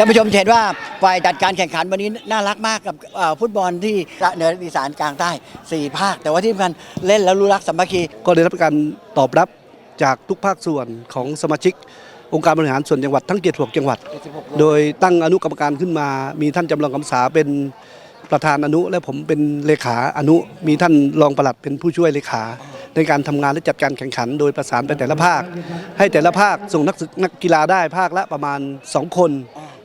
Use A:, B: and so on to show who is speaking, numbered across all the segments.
A: ท่านผู้ชมจะเห็นว่าฝ่ายจัดการแข่งขันวันนี้น่ารักมากกับเอ่อฟุตบอลที่เหนืออีสานกลางใต้สี่ภาค แต่ว่าที่สำคัญเล่นแล้วรู้รักสามัคคี
B: ก็ได้รับการตอบรับจากทุกภาคส่วนของสมาชิก องค์การบริหารส่วนจังหวัดทั้ง 76 จังหวัด โดยตั้งอนุกรรมการขึ้นมา มีท่านจำลองคำสาเป็นประธานอนุ และผมเป็นเลขาอนุ มีท่านรองปลัดเป็นผู้ช่วยเลขา ในการทำงานและจัดการแข่งขัน โดยประสานไปแต่ละภาค ให้แต่ละภาคส่งนักศึกนักกีฬาได้ภาคละประมาณ 2 คน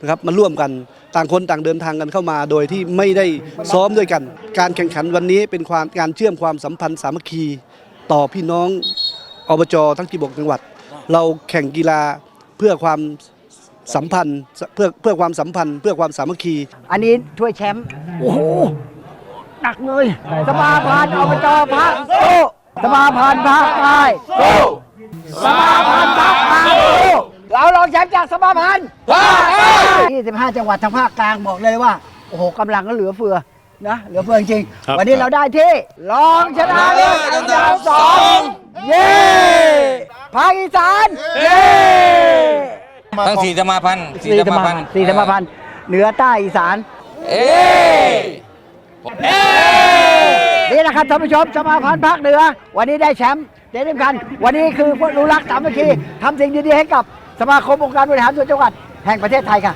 B: นะครับมาร่วมกันต่างคนต่างเดินทางกันเข้ามา โดยที่ไม่ได้ซ้อมด้วยกัน การแข่งขันวันนี้เป็นความการเชื่อมความสัมพันธ์สามัคคีต่อพี่น้องอบจทั้ง16จังหวัด เราแข่งกีฬาเพื่อความสัมพันธ์เพื่อเพื่อความสัมพันธ์ เพื่อความสามัคคี
A: อันนี้ถ้วยแชมป์โอ้โหหนักเลยสมาพันธ์อบจภาคสู้สมาพันธ์ภาคใต้สู้สมา ชมป์จากสมาพันธ์ภาคใต้25 จังหวัดทางภาคกลางบอกเลยว่า โอ้โหกำลังก็เหลือเฟือนะเหลือเฟือจริงๆ
C: ครับ
A: วันนี้เราได้ที่รองชนะเลิศอันดับสองเย้ภาคอีสานเย้
D: ทั้งสี่สมาพันธ์
A: สี่สมาพันธ์สี่สมาพันธ์เหนือใต้อีสาน
D: เอ๊ะ
A: นี่นะครับท่านผู้ชมสมาพันธ์ภาคเหนือ วันนี้ได้แชมป์เด่นสำคัญวันนี้คือพวกรู้รักสามัคคีทำสิ่งดีๆให้กับ สมาคมองค์การบริหารส่วนจังหวัดแห่งประเทศไทยค่ะ